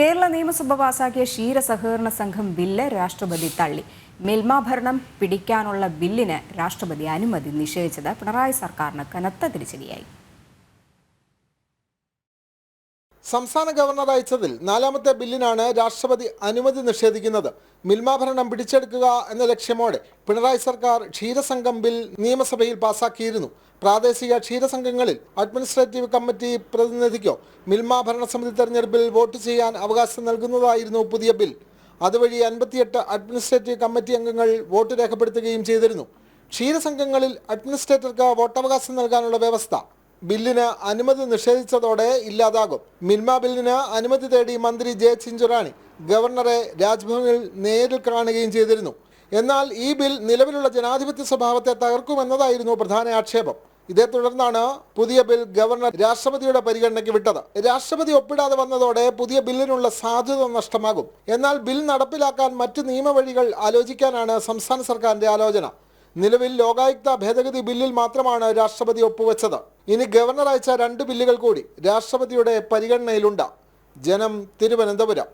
കേരള നിയമസഭ പാസാക്കിയ ക്ഷീരസഹകരണ സംഘം ബില്ല് രാഷ്ട്രപതി തള്ളി. മിൽമാഭരണം പിടിക്കാനുള്ള ബില്ലിന് രാഷ്ട്രപതി അനുമതി നിഷേധിച്ചത് പിണറായി സർക്കാരിന് കനത്ത തിരിച്ചടിയായി. സംസ്ഥാന ഗവർണർ അയച്ചതിൽ നാലാമത്തെ ബില്ലിനാണ് രാഷ്ട്രപതി അനുമതി നിഷേധിക്കുന്നത്. മിൽമാഭരണം പിടിച്ചെടുക്കുക എന്ന ലക്ഷ്യമോടെ പിണറായി സർക്കാർ ക്ഷീരസംഘം ബിൽ നിയമസഭയിൽ പാസാക്കിയിരുന്നു. പ്രാദേശിക ക്ഷീരസംഘങ്ങളിൽ അഡ്മിനിസ്ട്രേറ്റീവ് കമ്മിറ്റി പ്രതിനിധിക്കോ മിൽമാഭരണ സമിതി തെരഞ്ഞെടുപ്പിൽ വോട്ട് ചെയ്യാൻ അവകാശം നൽകുന്നതായിരുന്നു പുതിയ ബിൽ. അതുവഴി അൻപത്തിയെട്ട് അഡ്മിനിസ്ട്രേറ്റീവ് കമ്മിറ്റി അംഗങ്ങൾ വോട്ട് രേഖപ്പെടുത്തുകയും ചെയ്തിരുന്നു. ക്ഷീരസംഘങ്ങളിൽ അഡ്മിനിസ്ട്രേറ്റർക്ക് വോട്ടവകാശം നൽകാനുള്ള വ്യവസ്ഥ ബില്ലിന് അനുമതി നിഷേധിച്ചതോടെ ഇല്ലാതാകും. മിൽമ ബില്ലിന് അനുമതി തേടി മന്ത്രി ജെ ചിഞ്ചുറാണി ഗവർണറെ രാജ്ഭവനിൽ നേരിൽ കാണുകയും ചെയ്തിരുന്നു. എന്നാൽ ഈ ബിൽ നിലവിലുള്ള ജനാധിപത്യ സ്വഭാവത്തെ തകർക്കുമെന്നതായിരുന്നു പ്രധാന ആക്ഷേപം. ഇതേ തുടർന്നാണ് പുതിയ ബിൽ ഗവർണർ രാഷ്ട്രപതിയുടെ പരിഗണനയ്ക്ക് വിട്ടത്. രാഷ്ട്രപതി ഒപ്പിടാതെ വന്നതോടെ പുതിയ ബില്ലിനുള്ള സാധ്യത നഷ്ടമാകും. എന്നാൽ ബിൽ നടപ്പിലാക്കാൻ മറ്റ് നിയമവഴികൾ ആലോചിക്കാനാണ് സംസ്ഥാന സർക്കാരിന്റെ ആലോചന. നിലവിൽ ലോകായുക്ത ഭേദഗതി ബില്ലിൽ മാത്രമാണ് രാഷ്ട്രപതി ഒപ്പുവെച്ചത്. ഇനി ഗവർണർ അയച്ച രണ്ട് ബില്ലുകൾ കൂടി രാഷ്ട്രപതിയുടെ പരിഗണനയിലുണ്ട്. ജനം തിരുവനന്തപുരം.